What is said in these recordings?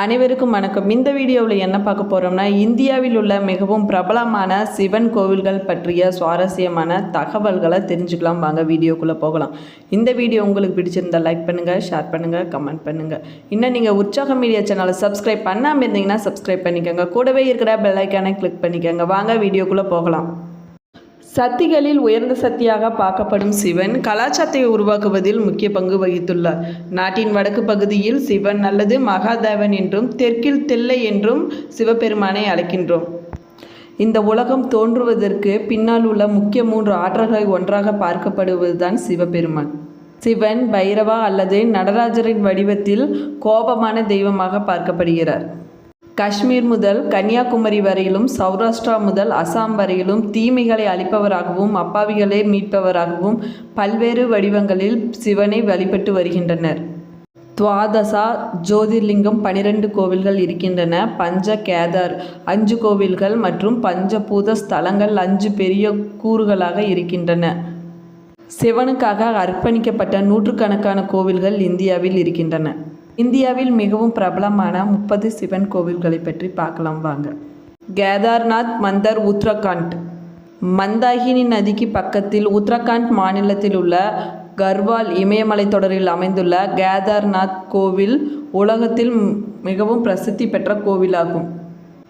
அனைவருக்கும் வணக்கம். இந்த வீடியோவில் என்ன பார்க்க போகிறோம்னா இந்தியாவில் உள்ள மிகவும் பிரபலமான சிவன் கோவில்கள் பற்றிய சுவாரஸ்யமான தகவல்களை தெரிஞ்சுக்கலாம். வாங்க வீடியோக்குள்ளே போகலாம். இந்த வீடியோ உங்களுக்கு பிடிச்சிருந்தா லைக் பண்ணுங்கள் ஷேர் பண்ணுங்கள் கமெண்ட் பண்ணுங்கள் இன்னும் நீங்கள் உற்சாக மீடியா சேனலை சப்ஸ்கிரைப் பண்ணாமல் இருந்தீங்கன்னா சப்ஸ்கிரைப் பண்ணிக்கோங்க. கூடவே இருக்கிற பெல்லைக்கானை கிளிக் பண்ணிக்கோங்க. வாங்க வீடியோக்குள்ளே போகலாம். சக்திகளில் உயர்ந்த சக்தியாக பார்க்கப்படும் சிவன் கலாச்சாரத்தை உருவாக்குவதில் முக்கிய பங்கு வகித்துள்ளார். நாட்டின் வடக்கு பகுதியில் சிவன் அல்லது மகாதேவன் என்றும் தெற்கில் தில்லை என்றும் சிவபெருமானை அழைக்கின்றோம். இந்த உலகம் தோன்றுவதற்கு பின்னால் உள்ள முக்கிய மூன்று ஆற்றல்களை ஒன்றாக பார்க்கப்படுவதுதான் சிவபெருமான். சிவன் பைரவா அல்லது நடராஜரின் வடிவத்தில் கோபமான தெய்வமாக பார்க்கப்படுகிறார். காஷ்மீர் முதல் கன்னியாகுமரி வரையிலும் சௌராஷ்டிரா முதல் அசாம் வரையிலும் தீமைகளை அழிப்பவராகவும் அப்பாவிகளை மீட்பவராகவும் பல்வேறு வடிவங்களில் சிவனை வழிபட்டு வருகின்றனர். துவாதசா ஜோதிர்லிங்கம் பனிரெண்டு கோவில்கள் இருக்கின்றன. பஞ்ச கேதார் அஞ்சு கோவில்கள் மற்றும் பஞ்சபூத ஸ்தலங்கள் அஞ்சு பெரிய கூறுகளாக இருக்கின்றன. சிவனுக்காக அர்ப்பணிக்கப்பட்ட நூற்றுக்கணக்கான கோவில்கள் இந்தியாவில் இருக்கின்றன. இந்தியாவில் மிகவும் பிரபலமான முப்பது சிவன் கோவில்களை பற்றி பார்க்கலாம் வாங்க. கேதார்நாத் மந்தர் உத்தரகாண்ட். மந்தாகினி நதிக்கு பக்கத்தில் உத்தரகாண்ட் மாநிலத்தில் உள்ள கர்வால் இமயமலை தொடரில் அமைந்துள்ள கேதார்நாத் கோவில் உலகத்தில் மிகவும் பிரசித்தி பெற்ற கோவிலாகும்.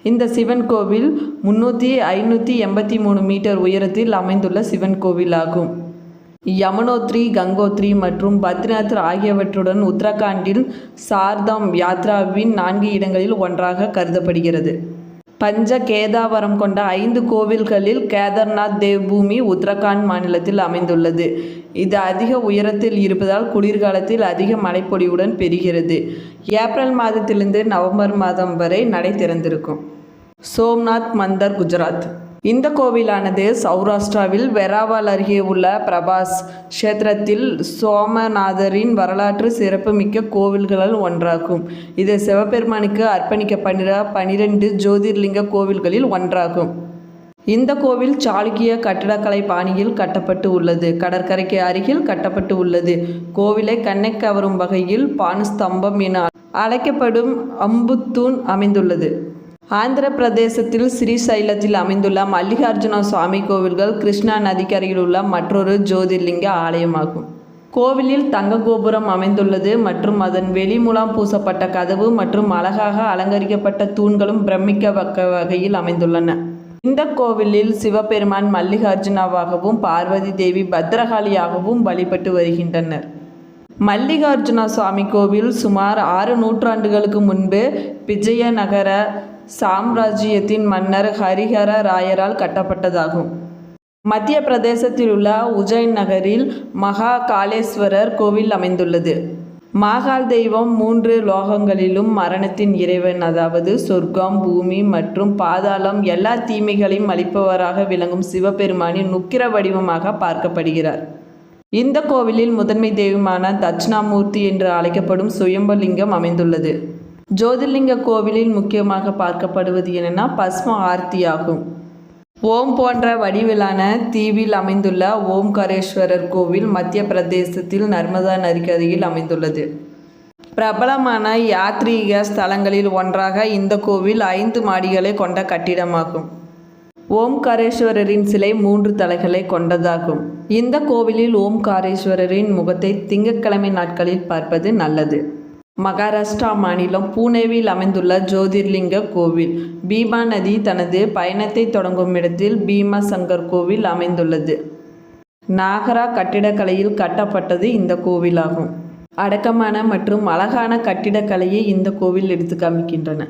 இந்த சிவன் கோவில் முன்னூற்றி ஐநூற்றி எண்பத்தி மூணு மீட்டர் உயரத்தில் அமைந்துள்ள சிவன் கோவிலாகும். யமுனோத்ரி கங்கோத்ரி மற்றும் பத்ரிநாத் ஆகியவற்றுடன் உத்தரகாண்டில் சார்தாம் யாத்ராவின் நான்கு இடங்களில் ஒன்றாக கருதப்படுகிறது. பஞ்ச கேதாவரம் கொண்ட ஐந்து கோவில்களில் கேதார்நாத் தேவ்பூமி உத்தரகாண்ட் மாநிலத்தில் அமைந்துள்ளது. இது அதிக உயரத்தில் இருப்பதால் குளிர்காலத்தில் அதிக மழைப்பொழிவுடன் பெறுகிறது ஏப்ரல் மாதத்திலிருந்து நவம்பர் மாதம் வரை நடை திறந்திருக்கும். சோம்நாத் மந்தர் குஜராத். இந்த கோவிலானது சௌராஷ்டிராவில் வெராவால் அருகே உள்ள பிரபாஸ் க்ஷேத்திரத்தில் சோமநாதரின் வரலாற்று சிறப்புமிக்க கோவில்களால் ஒன்றாகும். இது சிவபெருமானுக்கு அர்ப்பணிக்கப்பட்ட பனிரெண்டு ஜோதிர்லிங்க கோவில்களில் ஒன்றாகும். இந்த கோவில் சாளுக்கிய கட்டிடக்கலை பாணியில் கட்டப்பட்டு உள்ளது. கடற்கரைக்கு அருகில் கட்டப்பட்டு உள்ளது. கோவிலை கண்ணை கவரும் வகையில் பானுஸ்தம்பம் என அழைக்கப்படும் அம்புத்தூண் அமைந்துள்ளது. ஆந்திர பிரதேசத்தில் ஸ்ரீசைலத்தில் அமைந்துள்ள மல்லிகார்ஜுன சுவாமி கோவில்கள் கிருஷ்ணா நதிக்கரையில் உள்ள மற்றொரு ஜோதிர்லிங்க ஆலயமாகும். கோவிலில் தங்க கோபுரம் அமைந்துள்ளது மற்றும் அதன் வெளிமுலாம் பூசப்பட்ட கதவு மற்றும் அழகாக அலங்கரிக்கப்பட்ட தூண்களும் பிரமிக்க வகையில் அமைந்துள்ளன. இந்த கோவிலில் சிவபெருமான் மல்லிகார்ஜுனாவாகவும் பார்வதி தேவி பத்ரகாளியாகவும் வழிபட்டு வருகின்றனர். மல்லிகார்ஜுன சுவாமி கோவில் சுமார் ஆறு நூற்றாண்டுகளுக்கு முன்பு விஜயநகர சாம்ராஜ்யத்தின் மன்னர் ஹரிஹர ராயரால் கட்டப்பட்டதாகும். மத்திய பிரதேசத்தில் உள்ள உஜ்ஜைன் நகரில் மகா காளேஸ்வரர் கோவில் அமைந்துள்ளது. மாகால் தெய்வம் மூன்று லோகங்களிலும் மரணத்தின் இறைவன் அதாவது சொர்க்கம் பூமி மற்றும் பாதாளம் எல்லா தீமைகளையும் அளிப்பவராக விளங்கும் சிவபெருமானின் நுக்கிர வடிவமாக பார்க்கப்படுகிறார். இந்த கோவிலில் முதன்மை தெய்வமான தட்சிணாமூர்த்தி என்று அழைக்கப்படும் சுயம்பலிங்கம் அமைந்துள்ளது. ஜோதிர்லிங்க கோவிலில் முக்கியமாக பார்க்கப்படுவது என்னென்னா பஸ்ம ஆர்த்தி ஆகும் ஓம் போன்ற வடிவிலான தீவில் அமைந்துள்ள ஓம்காரேஸ்வரர் கோவில் மத்திய பிரதேசத்தில் நர்மதா நதிக்கரையில் அமைந்துள்ளது. பிரபலமான யாத்ரீக ஸ்தலங்களில் ஒன்றாக இந்த கோவில் ஐந்து மாடிகளை கொண்ட கட்டிடமாகும். ஓம்காரேஸ்வரரின் சிலை மூன்று தலைகளை கொண்டதாகும். இந்த கோவிலில் ஓம்காரேஸ்வரரின் முகத்தை திங்கட்கிழமை நாட்களில் பார்ப்பது நல்லது. மகாராஷ்டிரா மாநிலம் பூனேவில் அமைந்துள்ள ஜோதிர்லிங்க கோவில். பீமா நதி தனது பயணத்தை தொடங்கும் இடத்தில் பீமா சங்கர் கோவில் அமைந்துள்ளது. நாகரா கட்டிடக்கலையில் கட்டப்பட்டது இந்த கோவிலாகும். அடக்கமான மற்றும் அழகான கட்டிடக்கலையை இந்த கோவில் எடுத்து காமிக்கின்றன.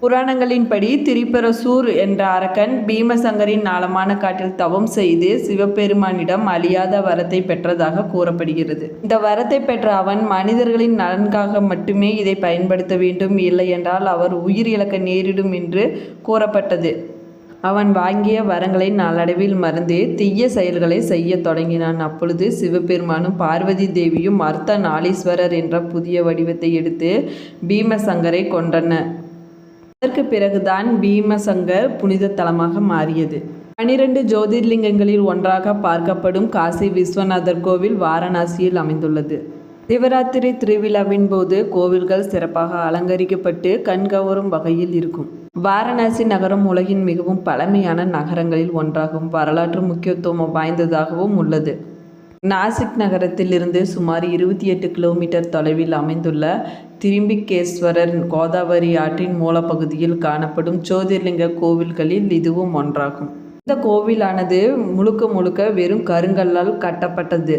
புராணங்களின்படி திரிபரசூர் என்ற அரக்கன் பீமசங்கரின் ஆழமான காட்டில் தவம் செய்து சிவபெருமானிடம் அழியாத வரத்தை பெற்றதாக கூறப்படுகிறது. இந்த வரத்தை பெற்ற அவன் மனிதர்களின் நலன்காக மட்டுமே இதை பயன்படுத்த வேண்டும் இல்லை என்றால் அவர் உயிர் இழக்க நேரிடும் என்று கூறப்பட்டது. அவன் வாங்கிய வரங்களை நாளடைவில் மறந்து தீய செயல்களை செய்ய தொடங்கினான். அப்பொழுது சிவபெருமானும் பார்வதி தேவியும் அர்த்த நாளீஸ்வரர் என்ற புதிய வடிவத்தை எடுத்து பீமசங்கரை கொண்டன அதற்கு பிறகுதான் பீமசங்கர் புனித தலமாக மாறியது. பனிரெண்டு ஜோதிர்லிங்கங்களில் ஒன்றாக பார்க்கப்படும் காசி விஸ்வநாதர் கோவில் வாரணாசியில் அமைந்துள்ளது. சிவராத்திரி திருவிழாவின் போது கோவில்கள் சிறப்பாக அலங்கரிக்கப்பட்டு கண்கவரும் வகையில் இருக்கும். வாரணாசி நகரம் உலகின் மிகவும் பழமையான நகரங்களில் ஒன்றாகவும் வரலாற்று முக்கியத்துவம் வாய்ந்ததாகவும் உள்ளது. நாசிக் நகரத்திலிருந்து சுமார் இருபத்தி எட்டு கிலோமீட்டர் தொலைவில் அமைந்துள்ள திரும்பிக்கேஸ்வரர் கோதாவரி ஆற்றின் மூலப்பகுதியில் காணப்படும் ஜோதிர்லிங்க கோவில்களில் இதுவும் ஒன்றாகும். இந்த கோவிலானது முழுக்க முழுக்க வெறும் கருங்கல்லால் கட்டப்பட்டது.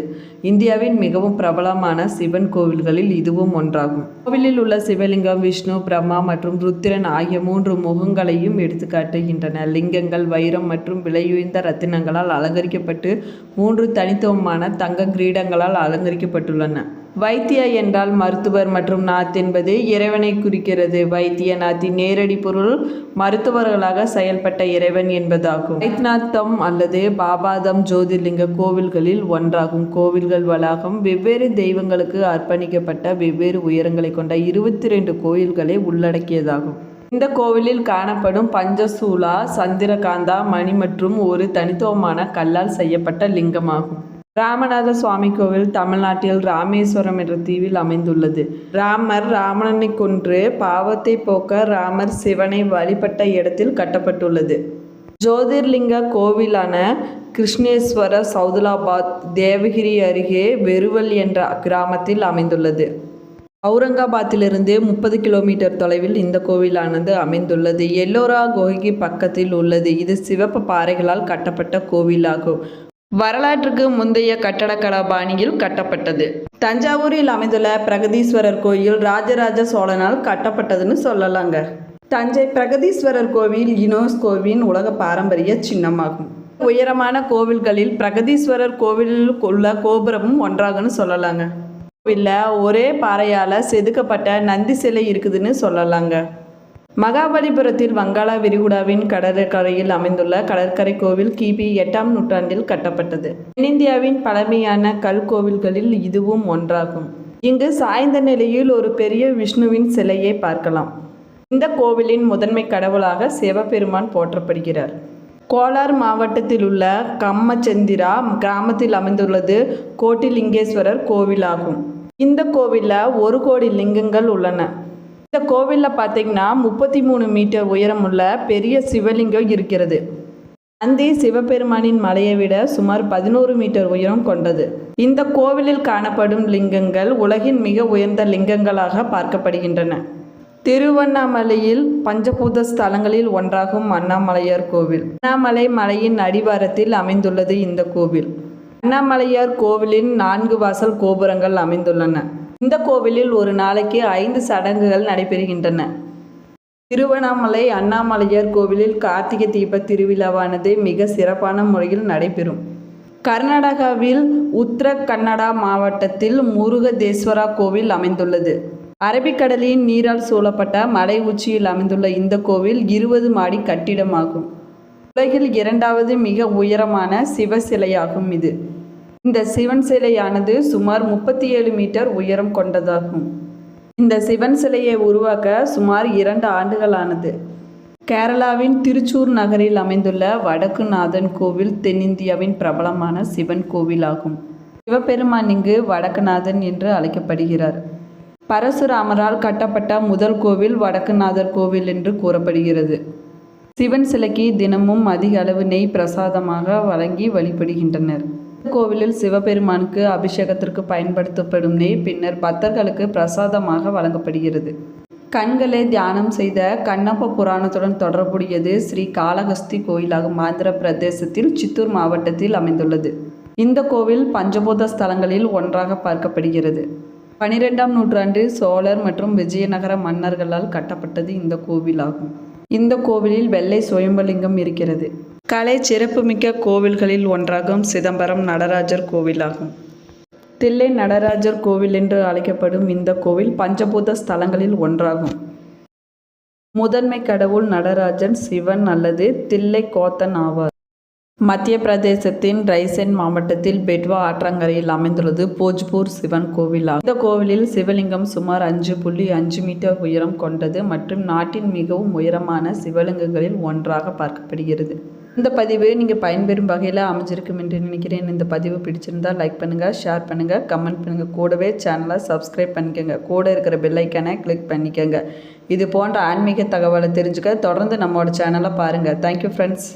இந்தியாவின் மிகவும் பிரபலமான சிவன் கோவில்களில் இதுவும் ஒன்றாகும். கோவிலில் உள்ள சிவலிங்கம் விஷ்ணு பிரம்மா மற்றும் ருத்திரன் ஆகிய மூன்று முகங்களையும் எடுத்துக்காட்டுகின்றன. லிங்கங்கள் வைரம் மற்றும் விலையுயர்ந்த ரத்தினங்களால் அலங்கரிக்கப்பட்டு மூன்று தனித்துவமான தங்க கிரீடங்களால் அலங்கரிக்கப்பட்டுள்ளன. வைத்திய என்றால் மருத்துவர் மற்றும் நாத் என்பது இறைவனை குறிக்கிறது. வைத்திய நாத்தின் நேரடி பொருள் மருத்துவர்களாக செயல்பட்ட இறைவன் என்பதாகும். வைத்நாத்தம் அல்லது பாபாதம் ஜோதிர்லிங்க கோவில்களில் ஒன்றாகும். கோவில்கள் வளாகம் வெவ்வேறு தெய்வங்களுக்கு அர்ப்பணிக்கப்பட்ட வெவ்வேறு உயரங்களை கொண்ட இருபத்தி ரெண்டு கோயில்களை உள்ளடக்கியதாகும். இந்த கோவிலில் காணப்படும் பஞ்சசூலா சந்திரகாந்தா மணி மற்றும் ஒரு தனித்துவமான கல்லால் செய்யப்பட்ட லிங்கமாகும். ராமநாத சுவாமி கோவில் தமிழ்நாட்டில் ராமேஸ்வரம் என்ற தீவில் அமைந்துள்ளது. ராமர் ராவணனை கொன்று பாவத்தை போக்க ராமர் சிவனை வழிபட்ட இடத்தில் கட்டப்பட்டுள்ளது. ஜோதிர்லிங்க கோவிலான கிருஷ்ணேஸ்வர சௌதுலாபாத் தேவகிரி அருகே வெறுவல் என்ற கிராமத்தில் அமைந்துள்ளது. அவுரங்காபாத்திலிருந்து முப்பது கிலோமீட்டர் தொலைவில் இந்த கோவிலானது அமைந்துள்ளது. எல்லோரா குகைக்கு பக்கத்தில் உள்ளது. இது சிவப்பு பாறைகளால் கட்டப்பட்ட கோவிலாகும். வரலாற்றுக்கு முந்தைய கட்டடக்கலா பாணியில் கட்டப்பட்டது. தஞ்சாவூரில் அமைந்துள்ள பிரகதீஸ்வரர் கோயில் ராஜராஜ சோழனால் கட்டப்பட்டதுன்னு சொல்லலாங்க. தஞ்சை பிரகதீஸ்வரர் கோவில் யுனெஸ்கோவின் உலக பாரம்பரிய சின்னமாகும். உயரமான கோவில்களில் பிரகதீஸ்வரர் கோவிலில் உள்ள கோபுரமும் ஒன்றாகன்னு சொல்லலாங்க. கோவிலில் ஒரே பாறையால் செதுக்கப்பட்ட நந்தி சிலை இருக்குதுன்னு சொல்லலாங்க. மகாபலிபுரத்தில் வங்காள விரிகுடாவின் கடற்கரையில் அமைந்துள்ள கடற்கரை கோவில் கிபி எட்டாம் நூற்றாண்டில் கட்டப்பட்டது. தென்னிந்தியாவின் பழமையான கல் கோவில்களில் இதுவும் ஒன்றாகும். இங்கு சாய்ந்த நிலையில் ஒரு பெரிய விஷ்ணுவின் சிலையை பார்க்கலாம். இந்த கோவிலின் முதன்மை கடவுளாக சிவபெருமான் போற்றப்படுகிறார். கோலார் மாவட்டத்தில் உள்ள கம்மச்சந்திரா கிராமத்தில் அமைந்துள்ளது கோட்டிலிங்கேஸ்வரர் கோவிலாகும். இந்த கோவிலில் ஒரு கோடி லிங்கங்கள் உள்ளன. இந்த கோவிலில் பார்த்தீங்கன்னா முப்பத்தி மூணு மீட்டர் உயரமுள்ள பெரிய சிவலிங்கம் இருக்கிறது. நந்தி சிவபெருமானின் மலையை விட சுமார் பதினோரு மீட்டர் உயரம் கொண்டது. இந்த கோவிலில் காணப்படும் லிங்கங்கள் உலகின் மிக உயர்ந்த லிங்கங்களாக பார்க்கப்படுகின்றன. திருவண்ணாமலையில் பஞ்சபூத ஸ்தலங்களில் ஒன்றாகும் அண்ணாமலையார் கோவில். அண்ணாமலை மலையின் அடிவாரத்தில் அமைந்துள்ளது இந்த கோவில். அண்ணாமலையார் கோவிலின் நான்கு வாசல் கோபுரங்கள் அமைந்துள்ளன. இந்த கோவிலில் ஒரு நாளைக்கு ஐந்து சடங்குகள் நடைபெறுகின்றன. திருவண்ணாமலை அண்ணாமலையார் கோவிலில் கார்த்திகை தீப திருவிழாவானது மிக சிறப்பான முறையில் நடைபெறும். கர்நாடகாவில் உத்தர கன்னடா மாவட்டத்தில் முருகதேஸ்வரா கோவில் அமைந்துள்ளது. அரபிக்கடலின் நீரால் சூழப்பட்ட மலை உச்சியில் அமைந்துள்ள இந்த கோவில் இருபது மாடி கட்டிடமாகும். உலகில் இரண்டாவது மிக உயரமான சிவ சிலையாகும் இது. இந்த சிவன் சிலையானது சுமார் முப்பத்தி ஏழு மீட்டர் உயரம் கொண்டதாகும். இந்த சிவன் சிலையை உருவாக்க சுமார் இரண்டு ஆண்டுகளானது. கேரளாவின் திருச்சூர் நகரில் அமைந்துள்ள வடக்குநாதன் கோவில் தென்னிந்தியாவின் பிரபலமான சிவன் கோவிலாகும். சிவபெருமான் இங்கு வடக்குநாதன் என்று அழைக்கப்படுகிறார். பரசுராமரால் கட்டப்பட்ட முதல் கோவில் வடக்குநாதர் கோவில் என்று கூறப்படுகிறது. சிவன் சிலைக்கு தினமும் அதிக அளவு நெய் பிரசாதமாக வழங்கி வழிபடுகின்றனர். கோவிலில் சிவபெருமானுக்கு அபிஷேகத்திற்கு பயன்படுத்தப்படும் நெய் பின்னர் பக்தர்களுக்கு பிரசாதமாக வழங்கப்படுகிறது. கண்களை தியானம் செய்த கண்ணப்ப புராணத்துடன் தொடர்புடையது ஸ்ரீ காளஹஸ்தி கோயிலாகும் ஆந்திர பிரதேசத்தில் சித்தூர் மாவட்டத்தில் அமைந்துள்ளது. இந்த கோவில் பஞ்சபூத ஸ்தலங்களில் ஒன்றாக பார்க்கப்படுகிறது. பனிரெண்டாம் நூற்றாண்டில் சோழர் மற்றும் விஜயநகர மன்னர்களால் கட்டப்பட்டது இந்த கோவிலாகும். இந்த கோவிலில் வெள்ளை சுயம்பலிங்கம் இருக்கிறது. கலை சிறப்புமிக்க கோவில்களில் ஒன்றாகும் சிதம்பரம் நடராஜர் கோவிலாகும். தில்லை நடராஜர் கோவில் என்று அழைக்கப்படும் இந்த கோவில் பஞ்சபூத ஸ்தலங்களில் ஒன்றாகும். முதன்மை கடவுள் நடராஜன் சிவன் அல்லது தில்லை கோத்தன் ஆவார். மத்திய பிரதேசத்தின் ரைசென் மாவட்டத்தில் பெட்வா ஆற்றங்கரையில் அமைந்துள்ளது போஜ்பூர் சிவன் கோவிலாகும் இந்த கோவிலில் சிவலிங்கம் சுமார் அஞ்சு புள்ளி அஞ்சு மீட்டர் உயரம் கொண்டது மற்றும் நாட்டின் மிகவும் உயரமான சிவலிங்கங்களில் ஒன்றாக பார்க்கப்படுகிறது. இந்த பதிவு நீங்கள் பயன்பெறும் வகையில் அமைஞ்சிருக்கும் என்று நினைக்கிறேன். இந்த பதிவு பிடிச்சிருந்தால் லைக் பண்ணுங்கள் ஷேர் பண்ணுங்கள் கமெண்ட் பண்ணுங்கள் கூடவே சேனலை சப்ஸ்கிரைப் பண்ணிக்கோங்க. கூட இருக்கிற பெல்லைக்கனை கிளிக் பண்ணிக்கோங்க. இது போன்ற ஆன்மீக தகவலை தெரிஞ்சுக்க தொடர்ந்து நம்மளோட சேனலை பாருங்கள் தேங்க்யூ ஃப்ரெண்ட்ஸ்